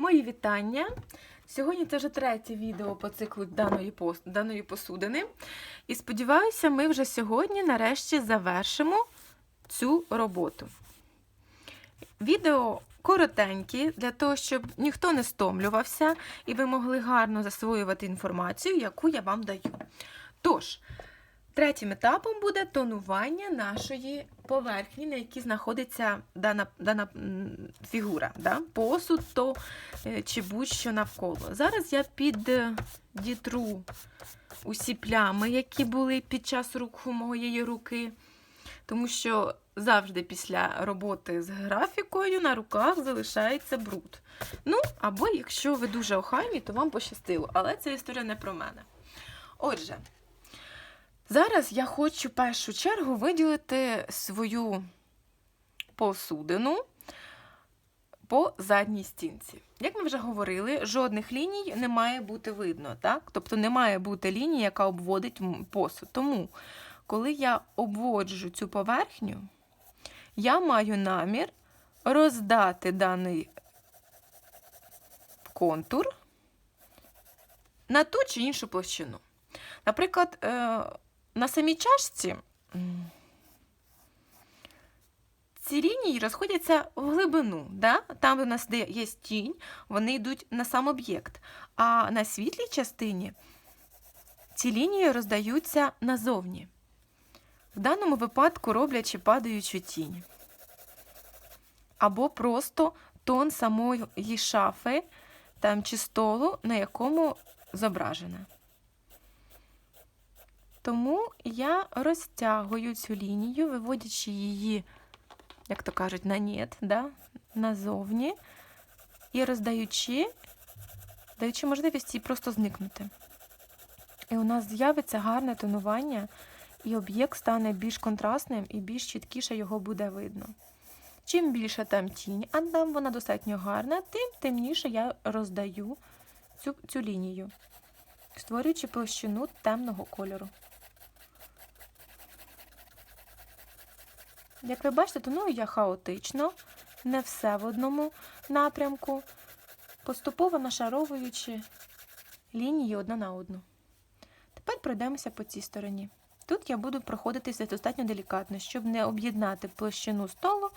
Мої вітання. Сьогодні це вже третє відео по циклу даної, даної посудини. І сподіваюся, ми вже сьогодні нарешті завершимо цю роботу. Відео коротенькі, для того, щоб ніхто не стомлювався і ви могли гарно засвоювати інформацію, яку я вам даю. Тож, третім етапом буде тонування нашої поверхні, на якій знаходиться дана, дана фігура, да? посуд то, е, чи будь-що навколо. Зараз я піддітру усі плями, які були під час руху моєї руки, тому що завжди після роботи з графікою на руках залишається бруд. Ну, або якщо ви дуже охайні, то вам пощастило. Але ця історія не про мене. Отже, зараз я хочу в першу чергу виділити свою посудину по задній стінці. Як ми вже говорили, жодних ліній не має бути видно, так? Тобто не має бути лінії, яка обводить посуд. Тому, коли я обводжу цю поверхню, я маю намір роздати даний контур на ту чи іншу площину. Наприклад, е, на самій чашці ці лінії розходяться в глибину. Да? Там у нас де є тінь, вони йдуть на сам об'єкт. А на світлій частині ці лінії роздаються назовні. В даному випадку роблячи падаючу тінь. Або просто тон самої шафи там, чи столу, на якому зображена. Тому я розтягую цю лінію, виводячи її, як то кажуть, на нет, да? назовні, і роздаючи, даючи можливість їй просто зникнути. І у нас з'явиться гарне тонування, і об'єкт стане більш контрастним і більш чіткіше його буде видно. Чим більше там тінь, а там вона достатньо гарна, тим темніше я роздаю цю, цю лінію, створюючи площину темного кольору. Як ви бачите, тоную я хаотично, не все в одному напрямку, поступово нашаровуючи лінії одна на одну. Тепер пройдемося по цій стороні. Тут я буду проходитися достатньо делікатно, щоб не об'єднати площину столу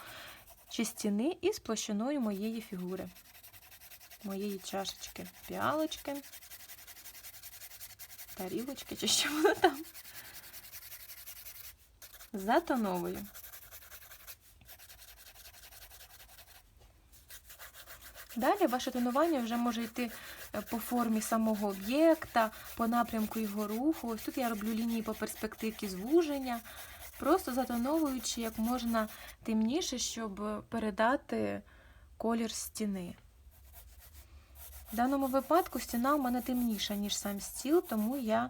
чи стіни із площиною моєї фігури, моєї чашечки, піалочки, тарілочки чи що воно там. Затоновую. Далі ваше тонування вже може йти е, по формі самого об'єкта, по напрямку його руху. Ось тут я роблю лінії по перспективі звуження, просто затоновуючи як можна темніше, щоб передати колір стіни. В даному випадку стіна у мене темніша, ніж сам стіл, тому я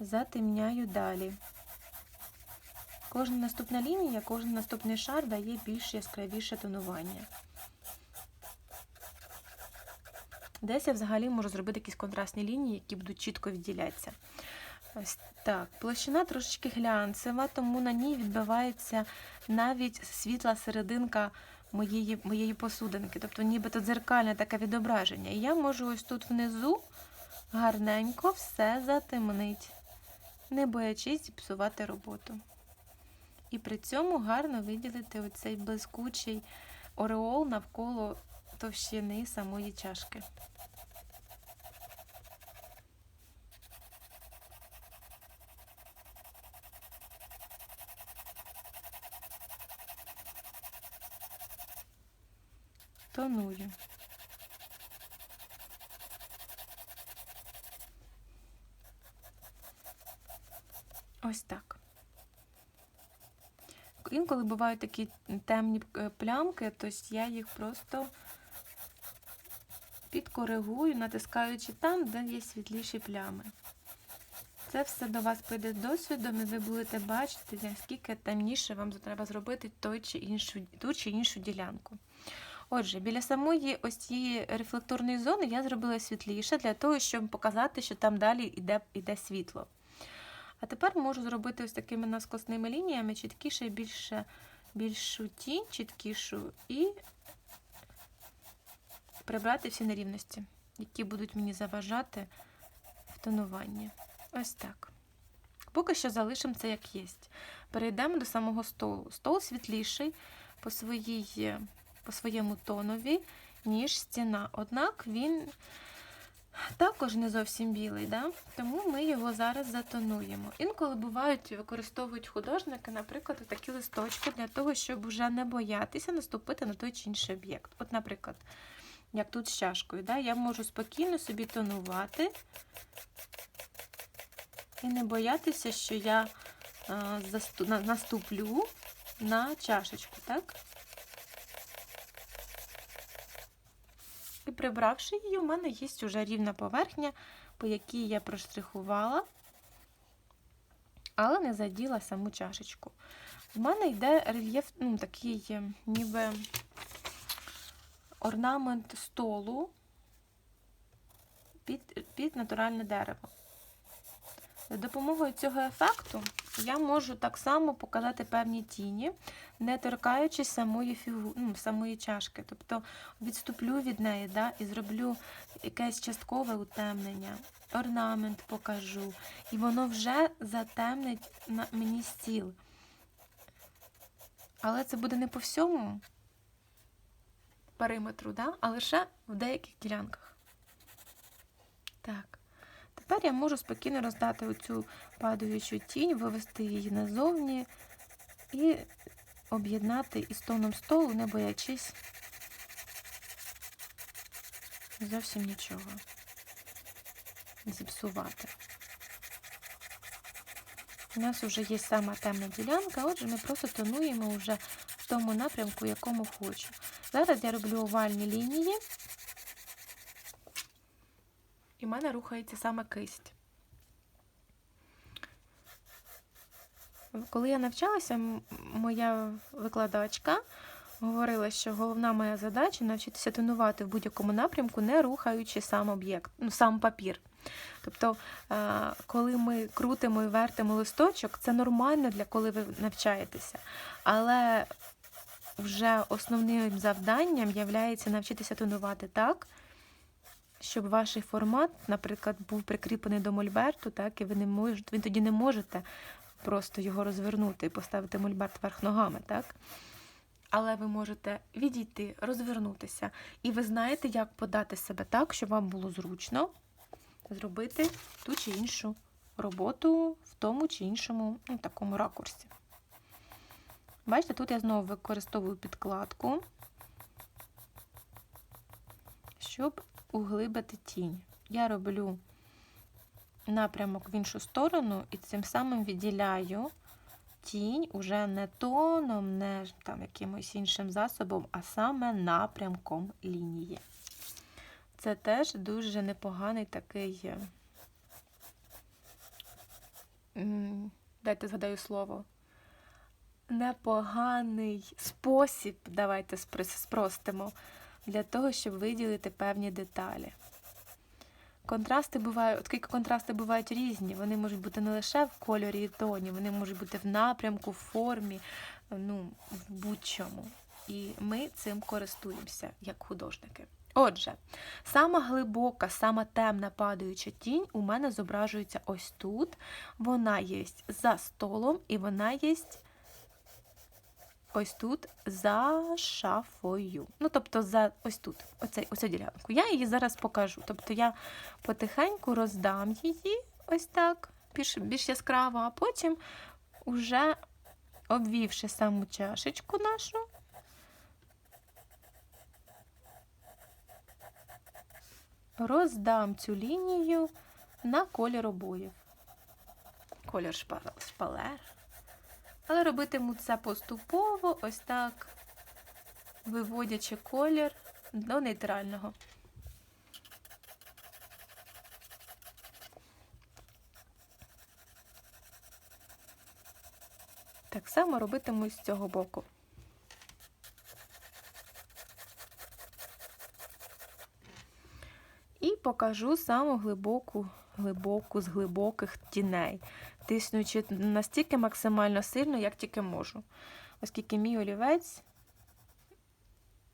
затемняю далі. Кожна наступна лінія, кожен наступний шар дає більш яскравіше тонування. Десь я взагалі можу зробити якісь контрастні лінії, які будуть чітко відділятися. Ось так. Площина трошечки глянцева, тому на ній відбивається навіть світла серединка моєї, моєї посудинки. Тобто нібито дзеркальне таке відображення. І я можу ось тут внизу гарненько все затемнити, не боячись зіпсувати роботу. І при цьому гарно виділити оцей блискучий ореол навколо товщини самої чашки. Тоную. Ось так. Інколи бувають такі темні е, плямки, тобто я їх просто підкоригую, натискаючи там, де є світліші плями. Це все до вас прийде з досвідом, і ви будете бачити, наскільки темніше вам треба зробити той чи іншу, ту чи іншу ділянку. Отже, біля самої ось цієї рефлекторної зони я зробила світліше для того, щоб показати, що там далі йде, йде світло. А тепер можу зробити ось такими наскосними лініями чіткіше, більше, більшу тінь, чіткішу, і прибрати всі нерівності, які будуть мені заважати в тонуванні. Ось так. Поки що залишимо це як є. Перейдемо до самого столу. Стол світліший по, своїй, по своєму тонові, ніж стіна. Однак він також не зовсім білий, да? тому ми його зараз затонуємо. Інколи бувають, використовують художники, наприклад, такі листочки для того, щоб вже не боятися наступити на той чи інший об'єкт. От, наприклад, як тут з чашкою, да? я можу спокійно собі тонувати і не боятися, що я на- наступлю на чашечку, так? Прибравши її, у мене є вже рівна поверхня, по якій я проштрихувала, але не заділа саму чашечку. У мене йде рельєф, ну, такий е, ніби орнамент столу під, під натуральне дерево. За допомогою цього ефекту я можу так само показати певні тіні, не торкаючись самої фігу... ну, самої чашки. Тобто відступлю від неї да, і зроблю якесь часткове утемнення, орнамент покажу, і воно вже затемнить на мені стіл. Але це буде не по всьому периметру, да? а лише в деяких ділянках. Так. Тепер я можу спокійно роздати оцю падаючу тінь, вивести її назовні і об'єднати із тоном столу, не боячись зовсім нічого зіпсувати. У нас вже є сама темна ділянка, отже, ми просто тонуємо вже в тому напрямку, якому хочу. Зараз я роблю овальні лінії. І в мене рухається саме кисть. Коли я навчалася, моя викладачка говорила, що головна моя задача навчитися тонувати в будь-якому напрямку, не рухаючи сам об'єкт, ну, сам папір. Тобто, е, коли ми крутимо і вертимо листочок, це нормально для коли ви навчаєтеся. Але вже основним завданням є навчитися тонувати так, щоб ваш формат, наприклад, був прикріплений до мольберту, так, і ви не можете, ви тоді не можете просто його розвернути і поставити мольберт верх ногами, так? Але ви можете відійти, розвернутися, і ви знаєте, як подати себе так, щоб вам було зручно зробити ту чи іншу роботу в тому чи іншому ну, такому ракурсі. Бачите, тут я знову використовую підкладку, щоб углибити тінь. Я роблю напрямок в іншу сторону і цим самим відділяю тінь уже не тоном, не там якимось іншим засобом, а саме напрямком лінії. Це теж дуже непоганий такий, е, дайте згадаю слово, непоганий спосіб, давайте спростимо, для того, щоб виділити певні деталі. Контрасти бувають, оскільки контрасти бувають різні, вони можуть бути не лише в кольорі і тоні, вони можуть бути в напрямку, в формі, ну, в будь-чому. І ми цим користуємося як художники. Отже, сама глибока, сама темна падаюча тінь у мене зображується ось тут. Вона є за столом, і вона є ось тут за шафою. Ну, тобто, за ось тут, оцей, оцю ділянку. Я її зараз покажу. Тобто я потихеньку роздам її ось так, більш, більш яскраво, а потім, уже обвівши саму чашечку нашу, роздам цю лінію на колір обоїв. Колір шпа- шпалер. Але робитиму це поступово, ось так, виводячи колір до нейтрального. Так само робитиму з цього боку. І покажу саму глибоку, глибоку з глибоких тіней, тиснучи настільки максимально сильно, як тільки можу. Оскільки мій олівець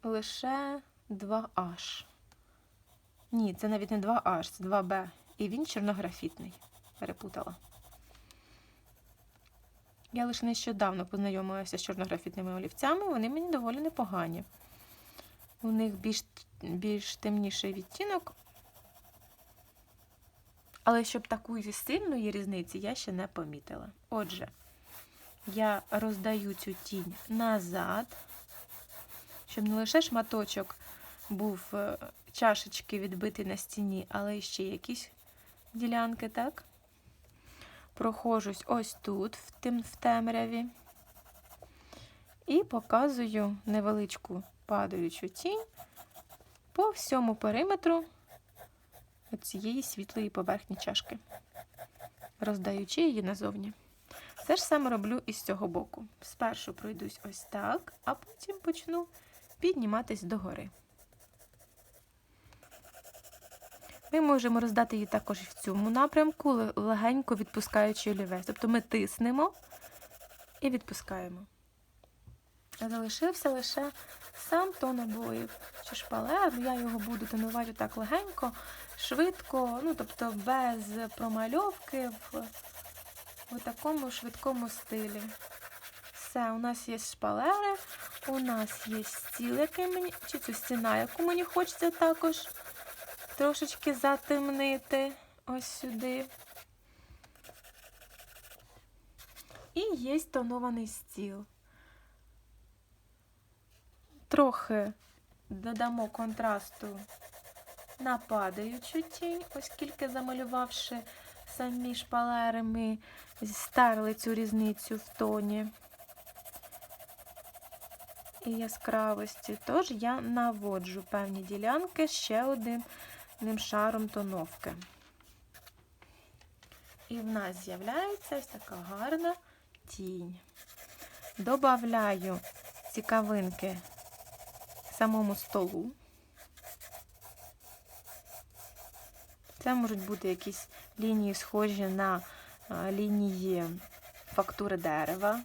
лише 2H. Ні, це навіть не 2H, це 2B. І він чорнографітний. Перепутала. Я лише нещодавно познайомилася з чорнографітними олівцями, вони мені доволі непогані. У них більш, більш темніший відтінок. Але щоб такої сильної різниці я ще не помітила. Отже, я роздаю цю тінь назад, щоб не лише шматочок був е, чашечки відбитий на стіні, але ще якісь ділянки, так? Прохожусь ось тут, в, тим, в темряві, і показую невеличку падаючу тінь по всьому периметру цієї світлої поверхні чашки, роздаючи її назовні. Те ж саме роблю і з цього боку. Спершу пройдусь ось так, а потім почну підніматись догори. Ми можемо роздати її також в цьому напрямку, легенько відпускаючи олівець. Тобто ми тиснемо і відпускаємо. Залишився лише сам тон обоїв. Чи шпалер, я його буду тонувати так легенько, швидко, ну тобто без промальовки в, в такому швидкому стилі. Все, у нас є шпалери, у нас є стіл, який мені, чи цю стіна, яку мені хочеться також трошечки затемнити ось сюди. І є тонований стіл. Трохи додамо контрасту на падаючу тінь, оскільки замалювавши самі шпалери, ми старли цю різницю в тоні і яскравості. Тож я наводжу певні ділянки ще одним одним шаром тоновки. І в нас з'являється ось така гарна тінь. Добавляю цікавинки самому столу. Це можуть бути якісь лінії, схожі на лінії фактури дерева.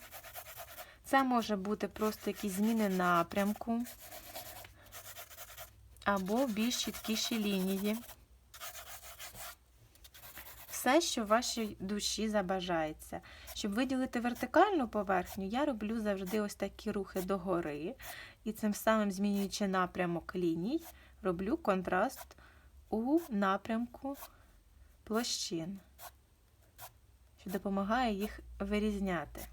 Це може бути просто якісь зміни напрямку або більш чіткіші лінії. Все, що в вашій душі забажається. Щоб виділити вертикальну поверхню, я роблю завжди ось такі рухи догори. І цим самим, змінюючи напрямок ліній, роблю контраст у напрямку площин, що допомагає їх вирізняти.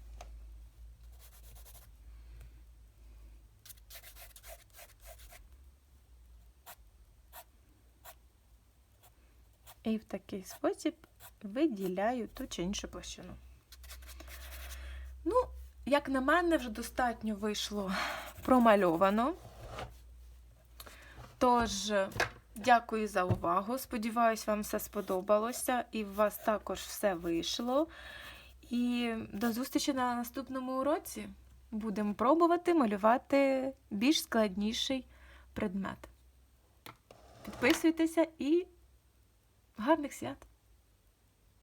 І в такий спосіб виділяю ту чи іншу площину. Ну, як на мене, вже достатньо вийшло промальовано. Тож, дякую за увагу. Сподіваюсь, вам все сподобалося і у вас також все вийшло. І до зустрічі на наступному уроці. Будемо пробувати малювати більш складніший предмет. Підписуйтеся і гарних свят!